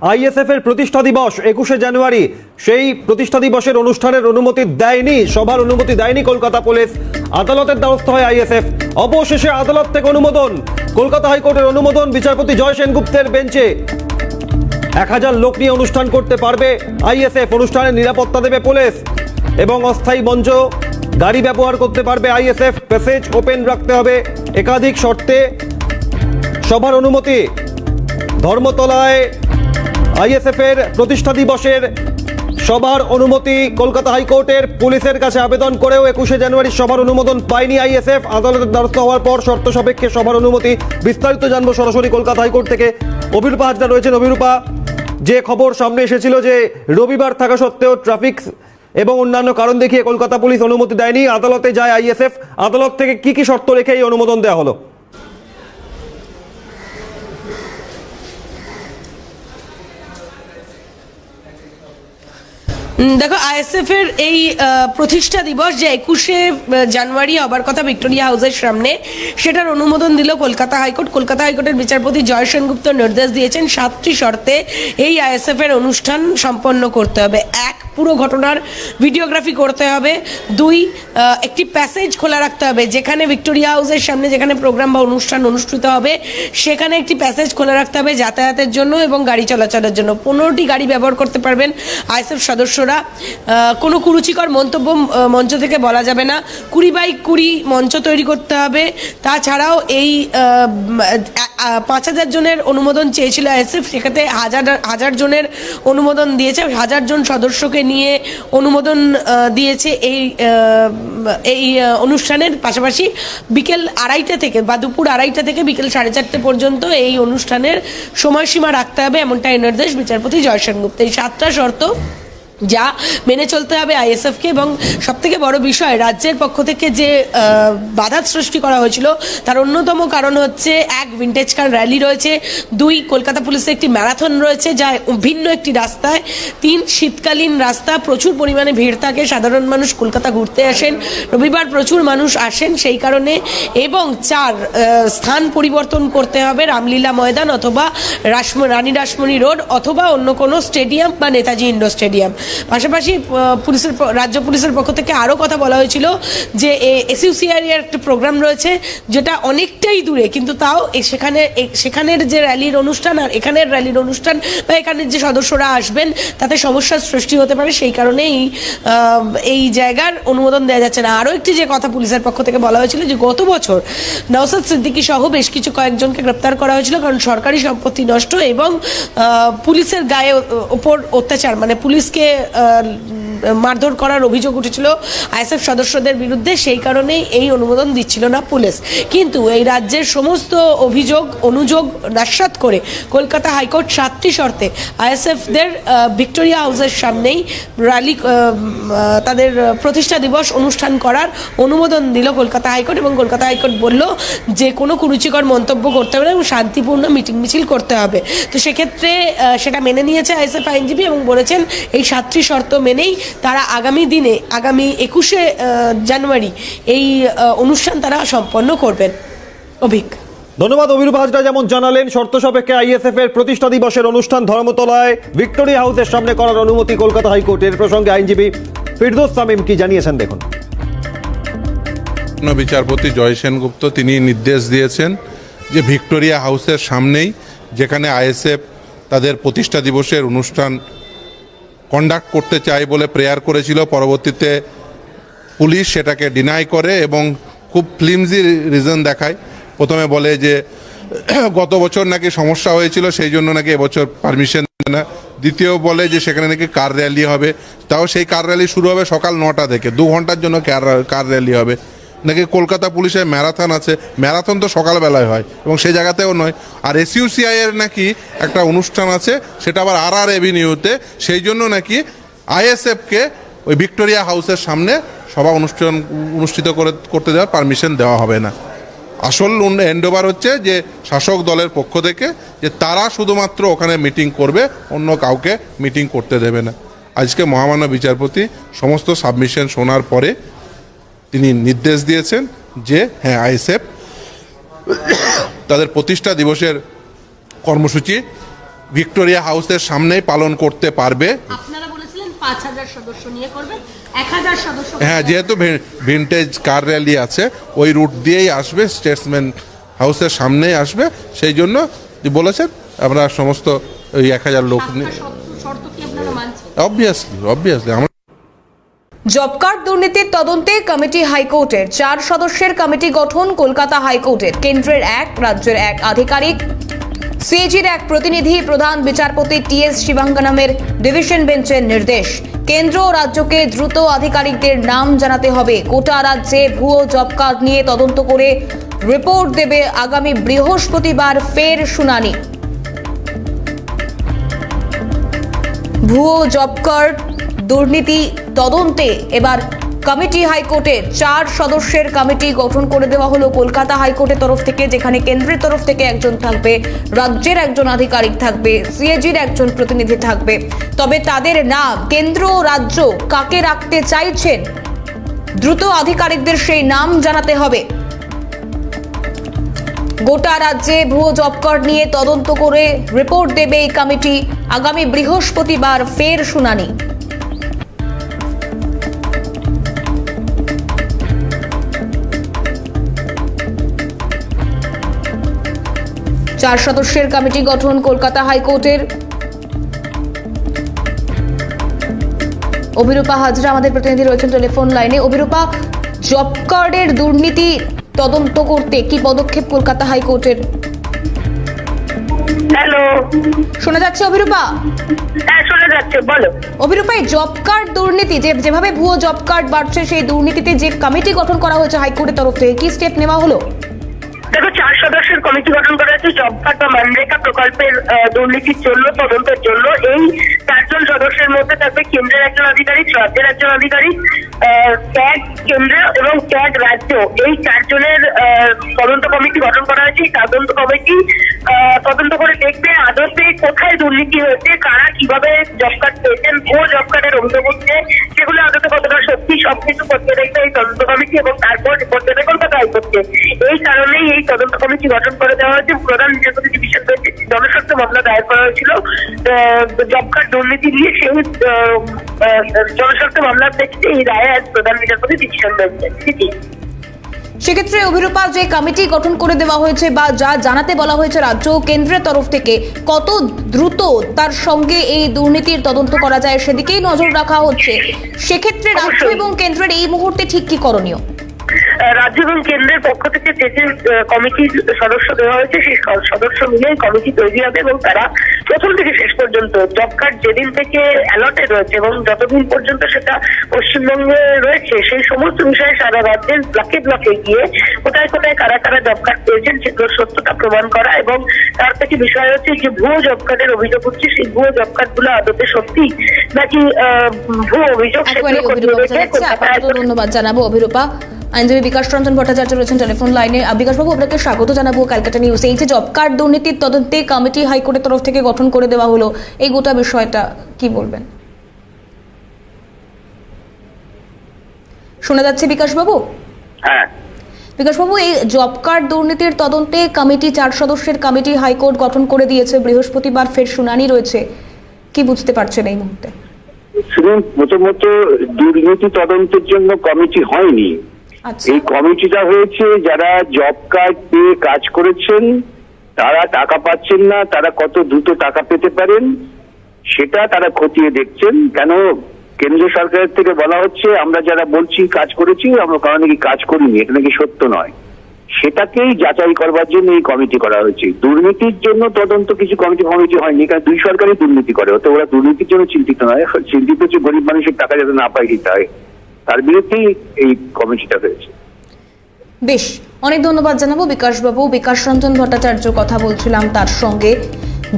ISF এর প্রতিষ্ঠা দিবস, একুশে জানুয়ারি। সেই প্রতিষ্ঠা দিবসের অনুষ্ঠানের অনুমতি দেয়নি, সভার অনুমতি দেয়নি কলকাতা পুলিশ। আদালতের দ্বারস্থ হয় আইএসএফ। অবশেষে আদালত থেকে অনুমোদন। কলকাতা হাইকোর্টের অনুমোদন বিচারপতি জয় সেনগুপ্তের বেঞ্চে। এক হাজার লোক নিয়ে অনুষ্ঠান করতে পারবে আইএসএফ। অনুষ্ঠানের নিরাপত্তা দেবে পুলিশ। এবং অস্থায়ী মঞ্চ, গাড়ি ব্যবহার করতে পারবে আইএসএফ। প্যাসেজ ওপেন রাখতে হবে। একাধিক শর্তে সভার অনুমতি। ধর্মতলায় আইএসএফ এর প্রতিষ্ঠা দিবসের সভার অনুমতি কলকাতা হাইকোর্টের পুলিশের কাছে আবেদন করেও একুশে জানুয়ারি সভার অনুমোদন পায়নি আইএসএফ। আদালতের দ্বারস্থ হওয়ার পর শর্ত সাপেক্ষে সভার অনুমতি বিস্তারিত জানব সরাসরি কলকাতা হাইকোর্ট থেকে। অভিরূপা হাজরা রয়েছেন। অভিরূপা, যে খবর সামনে এসেছিল যে রবিবার থাকা সত্ত্বেও ট্রাফিক এবং অন্যান্য কারণ দেখিয়ে কলকাতা পুলিশ অনুমতি দেয়নি, আদালতে যায় আইএসএফ। আদালত থেকে কি কি শর্ত রেখে এই অনুমোদন দেওয়া হলো? দেখো আইএসএফ এর এই প্রতিষ্ঠা দিবস যে একুশে জানুয়ারি হবার কথা ভিক্টোরিয়া হাউসের সামনে, সেটার অনুমোদন দিল কলকাতা হাইকোর্ট। কলকাতা হাইকোর্টের বিচারপতি জয় সেনগুপ্ত নির্দেশ দিয়েছেন সাতটি শর্তে এই আইএসএফ এর অনুষ্ঠান সম্পন্ন করতে হবে। এক, পুরো ঘটনার ভিডিওগ্রাফি করতে হবে। দুই একটি প্যাসেজ খোলা রাখতে হবে। যেখানে ভিক্টোরিয়া হাউসের সামনে যেখানে প্রোগ্রাম বা অনুষ্ঠান অনুষ্ঠিত হবে, সেখানে একটি প্যাসেজ খোলা রাখতে হবে যাতায়াতের জন্য এবং গাড়ি চলাচলের জন্য। পনেরোটি গাড়ি ব্যবহার করতে পারবেন আইএসএফ সদস্যরা কোনো কুরুচিকর মন্তব্য মঞ্চ থেকে বলা যাবে না। কুড়ি বাই কুড়ি মঞ্চ তৈরি করতে হবে। তাছাড়াও এই পাঁচ হাজার জনের অনুমোদন চেয়েছিল আইএসএফ সেক্ষেত্রে হাজার হাজার জনের অনুমোদন দিয়েছে। হাজার জন সদস্যকে নিয়ে অনুমোদন দিয়েছে এই এই অনুষ্ঠানের পাশাপাশি বিকেল আড়াইটা থেকে বা দুপুর আড়াইটা থেকে বিকেল সাড়ে চারটে পর্যন্ত এই অনুষ্ঠানের সময়সীমা রাখতে হবে, এমনটাই নির্দেশ বিচারপতি জয় সেনগুপ্ত এই সাতটা শর্ত যা মেনে চলতে হবে আইএসএফকে এবং সব থেকে বড় বিষয়, রাজ্যের পক্ষ থেকে যে বাধা সৃষ্টি করা হয়েছিল, তার অন্যতম কারণ হচ্ছে এক ভিন্টেজ কার র্যালি রয়েছে, দুই কলকাতা পুলিশের একটি ম্যারাথন রয়েছে, যা ভিন্ন একটি রাস্তায়, তিন শীতকালীন রাস্তা, প্রচুর পরিমাণে ভিড় থাকে, সাধারণ মানুষ কলকাতা ঘুরতে আসেন, রবিবার প্রচুর মানুষ আসেন সেই কারণে, এবং চার স্থান পরিবর্তন করতে হবে, রামলীলা ময়দান অথবা রাসমা রানী রাসমণি রোড অথবা অন্য কোনো স্টেডিয়াম বা নেতাজি ইন্ডোর স্টেডিয়াম। পাশাপাশি পুলিশের রাজ্য পুলিশের পক্ষ থেকে আরও কথা বলা হয়েছিল যে এসইউসিআর এর একটা প্রোগ্রাম রয়েছে যেটা অনেকটাই দূরে, কিন্তু তাও সেখানে সেখানের যে র্যালির অনুষ্ঠান আর এখানের র্যালির অনুষ্ঠান বা এখানের যে সদস্যরা আসবেন, তাতে সমস্যার সৃষ্টি হতে পারে, সেই কারণেই এই জায়গার অনুমোদন দেওয়া যাচ্ছে না। আরও একটি যে কথা পুলিশের পক্ষ থেকে বলা হয়েছিল যে, গত বছর নওসাদ সিদ্দিকী সহ বেশ কিছু কয়েকজনকে গ্রেপ্তার করা হয়েছিল, কারণ সরকারি সম্পত্তি নষ্ট এবং পুলিশের গায়ে ওপর অত্যাচার মানে পুলিশকে uh, মারধর করার অভিযোগ উঠেছিল আইএসএফ সদস্যদের বিরুদ্ধে, সেই কারণেই এই অনুমোদন দিচ্ছিল না পুলিশ। কিন্তু এই রাজ্যের সমস্ত অভিযোগ, অনুযোগ নাস্বাত করে কলকাতা হাইকোর্ট সাতটি শর্তে আইএসএফদের ভিক্টোরিয়া হাউসের সামনেই র্যালি তাদের প্রতিষ্ঠা দিবস অনুষ্ঠান করার অনুমোদন দিল কলকাতা হাইকোর্ট এবং কলকাতা হাইকোর্ট বলল যে কোনো কুরুচিকর মন্তব্য করতে হবে না এবং শান্তিপূর্ণ মিটিং মিছিল করতে হবে। তো সেক্ষেত্রে সেটা মেনে নিয়েছে আইএসএফ আইনজীবী এবং বলেছেন এই সাতটি শর্ত মেনেই তারা আগামী দিনে আগামী একুশে জানুয়ারি এই অনুষ্ঠান তারা সম্পন্ন করবেন। অভিক। ধন্যবাদ অভিরূপ হাজরা যেমন জানালেন শর্ত সাপেক্ষে আইএসএফ এর প্রতিষ্ঠা দিবসের অনুষ্ঠান ধর্মতলায় ভিক্টোরিয়া হাউসের সামনে করার অনুমতি কলকাতা হাইকোর্টের প্রসঙ্গে আইনজীবী ফিরদোস তামিম কি জানিয়েছেন দেখুন। বিচারপতি জয় সেনগুপ্ত তিনি নির্দেশ দিয়েছেন যে ভিক্টোরিয়া হাউসের সামনেই যেখানে আইএসএফ তাদের প্রতিষ্ঠা দিবসের অনুষ্ঠান কন্ডাক্ট করতে চায় বলে প্রেয়ার করেছিল, পরবর্তীতে পুলিশ সেটাকে ডিনাই করে এবং খুব ফ্লিমজি রিজন দেখায়। প্রথমে বলে যে, গত বছর নাকি সমস্যা হয়েছিল, সেই জন্য নাকি এবছর পারমিশন না। দ্বিতীয় বলে যে, সেখানে নাকি কার র্যালি হবে। তাও সেই কার র্যালি শুরু হবে সকাল নটা থেকে। দু ঘণ্টার জন্য কার কার র্যালি হবে। নাকি কলকাতা পুলিশের ম্যারাথন আছে? ম্যারাথন তো সকালবেলায় হয় এবং সেই জায়গাতেও নয়। আর এসইউসিআই এর নাকি একটা অনুষ্ঠান আছে, সেটা আবার আর আর এভিনিউতে সেই জন্য নাকি আইএসএফকে ওই ভিক্টোরিয়া হাউসের সামনে সভা অনুষ্ঠান অনুষ্ঠিত করে, করতে দেওয়ার পারমিশন দেওয়া হবে না। আসল এন্ডোভার হচ্ছে যে শাসক দলের পক্ষ থেকে যে তারা শুধুমাত্র ওখানে মিটিং করবে, অন্য কাউকে মিটিং করতে দেবে না। আজকে মহামান্য বিচারপতি সমস্ত সাবমিশন শোনার পরে তিনি নির্দেশ দিয়েছেন যে হ্যাঁ আইএসএফ তাদের প্রতিষ্ঠা দিবসের কর্মসূচি ভিক্টোরিয়া হাউসের সামনেই পালন করতে পারবে। হ্যাঁ যেহেতু ভিন্টেজ কার র্যালি আছে ওই রুট দিয়েই আসবে স্টেটসম্যান হাউসের সামনেই আসবে সেই জন্য বলেছেন আমরা সমস্ত ওই এক হাজার লোক নিয়ে অবভিয়াসলি অবভিয়াসলি আমরা জব কার্ড দুর্নীতির তদন্তে কমিটি হাইকোর্টের। চার সদস্যের কমিটি গঠন কলকাতা হাইকোর্টের। কেন্দ্রের এক, রাজ্যের এক আধিকারিক। সিএজির এক প্রতিনিধি, প্রধান বিচারপতি টি এস শিবাঙ্গনামের ডিভিশন বেঞ্চের নির্দেশ। কেন্দ্র ও রাজ্যকে দ্রুত আধিকারিকদের নাম জানাতে হবে। গোটা রাজ্যে ভুয়ো জব কার্ড নিয়ে তদন্ত করে রিপোর্ট দেবে আগামী বৃহস্পতিবার ফের শুনানি। ভুয়ো জব কার্ড দুর্নীতি তদন্তে এবার কমিটি হাইকোর্টে চার সদস্যের কমিটি গঠন করে দেওয়া হলো। কলকাতা হাইকোর্টের তরফ থেকে, যেখানে কেন্দ্রের তরফ থেকে একজন থাকবে, রাজ্যের একজন আধিকারিক থাকবে, সিএজির একজন প্রতিনিধি থাকবে। তবে তাদের নাম, কেন্দ্র ও রাজ্য কাকে রাখতে চাইছেন? দ্রুত আধিকারিকদের সেই নাম জানাতে হবে। গোটা রাজ্যে ভুয়ো জব কার্ড নিয়ে তদন্ত করে রিপোর্ট দেবে এই কমিটি। আগামী বৃহস্পতিবার ফের শুনানি। চার সদস্যের কমিটি গঠন কলকাতা হাইকোর্টের। অভিরূপা হাজরা আমাদের প্রতিনিধি রয়েছেন টেলিফোন লাইনে। অভিরূপা জব কার্ডের দুর্নীতি তদন্ত করতে কি পদক্ষেপ কলকাতা হাইকোর্টের? হ্যালো। শোনা যাচ্ছে অভিরূপা? হ্যাঁ শোনা যাচ্ছে বলো। অভিরূপা জব কার্ড দুর্নীতি যে যেভাবে ভুয়ো জব কার্ড বাড়ছে সেই দুর্নীতিতে যে কমিটি গঠন করা হয়েছে হাইকোর্টের তরফ থেকে কি স্টেপ নেওয়া হলো? দেখো, চার সদস্যের কমিটি গঠন করা হয়েছে। জব কার্ড বা মানরেখা প্রকল্পের দুর্নীতির জন্য তদন্তের জন্য এই চারজন সদস্যের মধ্যে থাকবে কেন্দ্রের একজন আধিকারিক, রাজ্যের একজন আধিকারিক ক্যাগ কেন্দ্র এবং ক্যাগ রাজ্য। এই চারজনের তদন্ত কমিটি গঠন করা হয়েছে। তদন্ত কমিটি তদন্ত করে দেখবে আদর্শে কোথায় দুর্নীতি হয়েছে, কারা কীভাবে জব কার্ড পেয়েছেন ও জব কার্ডের অভিযোগ হচ্ছে সেগুলো আদতে কতটা সত্যি সবকিছু করতে দেখবে এই তদন্ত কমিটি এবং তারপর রিপোর্ট দেবে কলকাতা হাইকোর্টকে। এই কারণেই এই তদন্ত কমিটি গঠন করে দেওয়া হয়েছে। প্রধান বিচারপতি ডিভিশন বেঞ্চে জনস্বার্থ মামলা দায়ের করা হয়েছিল। জব কার্ড দুর্নীতি নিয়ে সেই জনস্বার্থ মামলার প্রেক্ষিতে এই রায় আজ প্রধান বিচারপতি ডিভিশন বেঞ্চে সেক্ষেত্রে অভিরূপা যে কমিটি গঠন করে দেওয়া হয়েছে বা যা জানাতে বলা হয়েছে রাজ্য ও কেন্দ্রের তরফ থেকে কত দ্রুত তার সঙ্গে এই দুর্নীতির তদন্ত করা যায় সেদিকেই নজর রাখা হচ্ছে। সেক্ষেত্রে রাজ্য এবং কেন্দ্রের এই মুহূর্তে ঠিক কি করণীয়? রাজ্য এবং কেন্দ্রের পক্ষ থেকে যে যে কমিটির সদস্য দেওয়া হয়েছে সেই সদস্য মিলে কমিটি তৈরি হবে এবং তারা প্রথম থেকে শেষ পর্যন্ত জব কার্ড যেদিন থেকে অ্যালটেড রয়েছে এবং যতদিন পর্যন্ত সেটা পশ্চিমবঙ্গে রয়েছে সেই সমস্ত বিষয়ে সারা রাজ্যের ব্লকে ব্লকে গিয়ে কোথায় কোথায় কারা কারা জব কার্ড পেয়েছেন সেগুলোর সত্যতা প্রমাণ করা এবং তার থেকে বিষয় হচ্ছে যে ভুয়ো জব কার্ডের অভিযোগ হচ্ছে সেই ভুয়ো জব কার্ডগুলো আদতে সত্যি নাকি ভুয়ো অভিযোগ সেগুলো ধন্যবাদ জানাব অভিরূপা। আইনজীবী বিকাশ রঞ্জন ভট্টাচার্য রয়েছেন টেলিফোন লাইনে। বিকাশবাবু আপনাকে স্বাগত জানাব ক্যালকাটা নিউজ এই যে জব কার্ড দুর্নীতির তদন্তে কমিটি হাইকোর্টের তরফ থেকে গঠন করে দেওয়া হলো এই গোটা বিষয়টা কি বলবেন? শোনা যাচ্ছে বিকাশবাবু হ্যাঁ। বিকাশবাবু এই জব কার্ড দুর্নীতির তদন্তে কমিটি চার সদস্যের কমিটি হাইকোর্ট গঠন করে দিয়েছে। বৃহস্পতিবার ফের শুনানি রয়েছে। কি বুঝতে পারছেন এই মুহূর্তে? শুনুন প্রথমত দুর্নীতি তদন্তের জন্য কমিটি হয়নি। এই কমিটিটা হয়েছে, যারা জব কার্ড পেয়ে কাজ করেছেন, তারা টাকা পাচ্ছেন না, তারা কত দ্রুত টাকা পেতে পারেন, সেটা তারা খতিয়ে দেখছেন। কেন? কেন্দ্র সরকারের থেকে বলা হচ্ছে, আমরা যারা বলছি কাজ করেছি, আমরা কারণ নাকি কাজ করিনি, এটা নাকি সত্য নয়। সেটাকেই যাচাই করবার জন্য এই কমিটি করা হয়েছে। দুর্নীতির জন্য তদন্ত কিছু কমিটি কমিটি হয়নি, কারণ দুই সরকারই দুর্নীতি করে অত ওরা দুর্নীতির জন্য চিন্তিত নয়। চিন্তিত হচ্ছে গরিব মানুষের টাকা যাতে না পায় দিতে হয় তার বিরুদ্ধেই এই কমিটিটা হয়েছে। বেশ, অনেক ধন্যবাদ জানাব বিকাশবাবু। বিকাশ রঞ্জন ভট্টাচার্য কথা বলছিলাম তার সঙ্গে।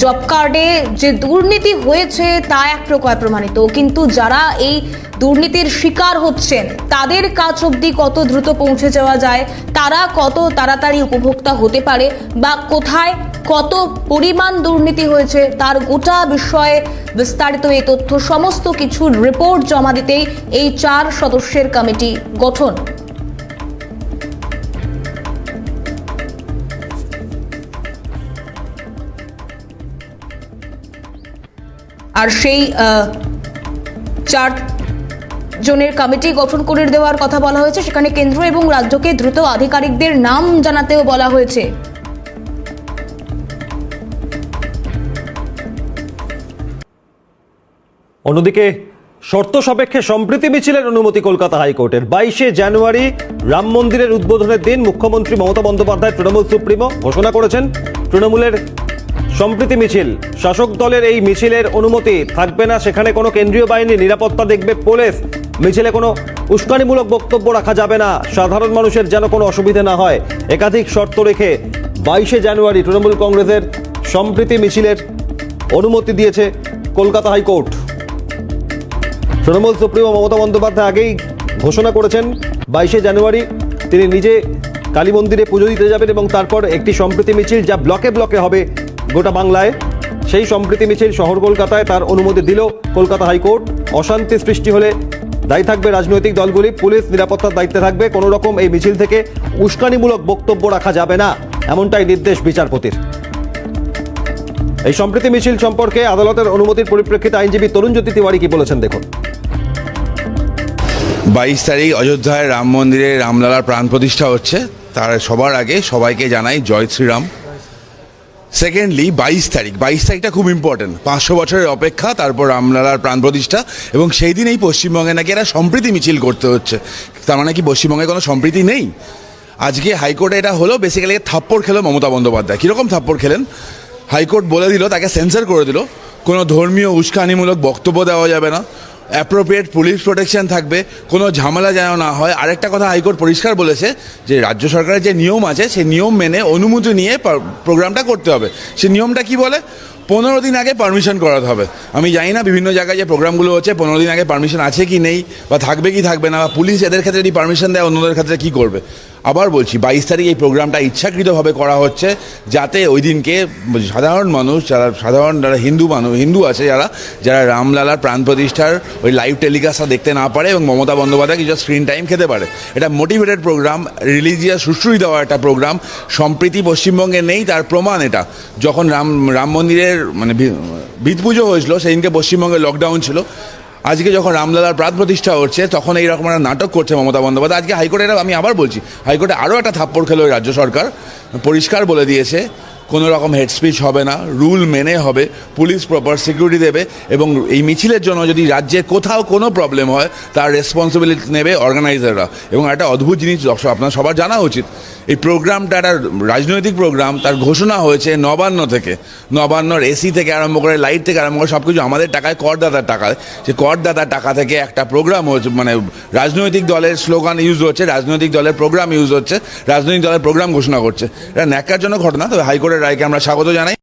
জব কার্ডে যে দুর্নীতি হয়েছে তা এক প্রকার প্রমাণিত, কিন্তু যারা এই দুর্নীতির শিকার হচ্ছেন, তাদের কাজ অবধি কত দ্রুত পৌঁছে যাওয়া যায়, তারা কত তাড়াতাড়ি উপভোক্তা হতে পারে, বা কোথায় কত পরিমাণ দুর্নীতি হয়েছে তার গোটা বিষয়ে বিস্তারিত এই তথ্য, সমস্ত কিছুর রিপোর্ট জমা দিতেই এই চার সদস্যের কমিটি গঠন। আর সেই চার জনের কমিটি গঠন করে দেওয়ার কথা বলা হয়েছে। সেখানে কেন্দ্র এবং রাজ্যকে দ্রুত আধিকারিকদের নাম জানাতেও বলা হয়েছে। অন্যদিকে, শর্ত সাপেক্ষে সম্প্রীতি মিছিলের অনুমতি কলকাতা হাইকোর্টের। বাইশে জানুয়ারি রাম মন্দিরের উদ্বোধনের দিন মুখ্যমন্ত্রী মমতা বন্দ্যোপাধ্যায় তৃণমূল সুপ্রিমো ঘোষণা করেছেন। তৃণমূলের সম্প্রীতি মিছিল, শাসক দলের এই মিছিলের অনুমতি থাকবে না। সেখানে কোনো কেন্দ্রীয় বাহিনী নিরাপত্তা দেখবে পুলিশ। মিছিলে কোনো উস্কানিমূলক বক্তব্য রাখা যাবে না। সাধারণ মানুষের যেন কোনো অসুবিধে না হয়। একাধিক শর্ত রেখে বাইশে জানুয়ারি তৃণমূল কংগ্রেসের সম্প্রীতি মিছিলের অনুমতি দিয়েছে Kolkata high court. Trinamool supremo Mamata Bandyopadhyay আগেই ঘোষণা করেছেন, বাইশে জানুয়ারি তিনি নিজে কালী মন্দিরে পুজো দিতে যাবেন এবং তারপর একটি সম্প্রীতি মিছিল যা ব্লকে ব্লকে হবে গোটা বাংলায়। সেই সম্প্রীতি মিছিল শহর কলকাতায় তার অনুমতি দিল কলকাতা হাইকোর্ট। অশান্তি সৃষ্টি হলে দায়ী থাকবে রাজনৈতিক দলগুলি, পুলিশ নিরাপত্তার দায়িত্বে থাকবে কোনো রকম এই মিছিল থেকে উস্কানিমূলক বক্তব্য রাখা যাবে না, এমনটাই নির্দেশ বিচারপতির। এই সম্প্রীতি মিছিল সম্পর্কে আদালতের অনুমতির পরিপ্রেক্ষিতে আইনজীবী তরুণজ্যোতি তিওয়ারি কি বলেছেন দেখুন। বাইশ তারিখ অযোধ্যায় রাম মন্দিরে রামলালার প্রাণ প্রতিষ্ঠা হচ্ছে। তার সবার আগে সবাইকে জানাই জয় শ্রীরাম। সেকেন্ডলি বাইশ তারিখ। বাইশ তারিখটা খুব ইম্পর্টেন্ট পাঁচশো বছরের অপেক্ষা, তারপর রামলালার প্রাণ প্রতিষ্ঠা এবং সেই দিনেই পশ্চিমবঙ্গে নাকি এরা সম্প্রীতি মিছিল করতে হচ্ছে। তার মানে কি পশ্চিমবঙ্গে কোনো সম্প্রীতি নেই? আজকে হাইকোর্টে এটা হলো বেসিক্যালি থাপ্পড় খেলো মমতা বন্দ্যোপাধ্যায়। কীরকম থাপ্পড় খেলেন? হাইকোর্ট বলে দিল, তাকে সেন্সার করে দিল। কোনো ধর্মীয় উস্কানিমূলক বক্তব্য দেওয়া যাবে না। অ্যাপ্রোপ্রিয়েট পুলিশ প্রোটেকশন থাকবে, কোনো ঝামেলা যেন না হয়। আরেকটা কথা হাইকোর্ট পরিষ্কার বলেছে যে, রাজ্য সরকারের যে নিয়ম আছে, সেই নিয়ম মেনে অনুমতি নিয়ে প্রোগ্রামটা করতে হবে। সেই নিয়মটা কি বলে? পনেরো দিন আগে পারমিশন করাতে হবে। আমি জানি না বিভিন্ন জায়গায় যে প্রোগ্রামগুলো হচ্ছে, পনেরো দিন আগে পারমিশন আছে কি নেই, বা থাকবে কি থাকবে না, বা পুলিশ এদের ক্ষেত্রে যদি পারমিশন দেয়, অন্যদের ক্ষেত্রে কি করবে? আবার বলছি, বাইশ তারিখ এই প্রোগ্রামটা ইচ্ছাকৃতভাবে করা হচ্ছে যাতে ওই দিনকে সাধারণ মানুষ, যারা সাধারণ, যারা হিন্দু মানুষ হিন্দু আছে যারা যারা রামলালার প্রাণ প্রতিষ্ঠার ওই লাইভ টেলিকাস্টটা দেখতে না পারে এবং মমতা বন্দ্যোপাধ্যায় কিছু স্ক্রিন টাইম খেতে পারে। এটা মোটিভেটেড প্রোগ্রাম রিলিজিয়াস সুশ্রুই দেওয়া একটা প্রোগ্রাম সম্প্রীতি পশ্চিমবঙ্গে নেই, তার প্রমাণ এটা। যখন রাম রাম মন্দিরের মানে ভিত পুজো হয়েছিল, সেদিনকে পশ্চিমবঙ্গে লকডাউন ছিল। আজকে যখন রামলালার প্রাণ প্রতিষ্ঠা হচ্ছে, তখন এইরকম একটা নাটক করছে মমতা বন্দ্যোপাধ্যায়। আজকে হাইকোর্টে আমি আবার বলছি, হাইকোর্টে আরও একটা থাপ্পড় খেলো রাজ্য সরকার। পরিষ্কার বলে দিয়েছে কোনো রকম হেড স্পিচ হবে না রুল মেনে হবে পুলিশ প্রপার সিকিউরিটি দেবে, এবং এই মিছিলের জন্য যদি রাজ্যে কোথাও কোনো প্রবলেম হয়, তার রেসপন্সিবিলিটি নেবে অর্গানাইজাররা এবং একটা অদ্ভুত জিনিস দর্শক আপনার সবার জানা উচিত, এই প্রোগ্রামটা একটা রাজনৈতিক প্রোগ্রাম তার ঘোষণা হয়েছে নবান্ন থেকে। নবান্নর এসি থেকে আরম্ভ করে লাইট থেকে আরম্ভ করে সব কিছু আমাদের টাকায়, করদাতার টাকায়। সে করদাতার টাকা থেকে একটা প্রোগ্রাম হচ্ছে মানে রাজনৈতিক দলের স্লোগান ইউজ হচ্ছে, রাজনৈতিক দলের প্রোগ্রাম ইউজ হচ্ছে, রাজনৈতিক দলের প্রোগ্রাম ঘোষণা করছে। এটা ন্যাকার জন্য ঘটনা, তবে হাইকোর্টের রায়কে আমরা স্বাগত জানাই।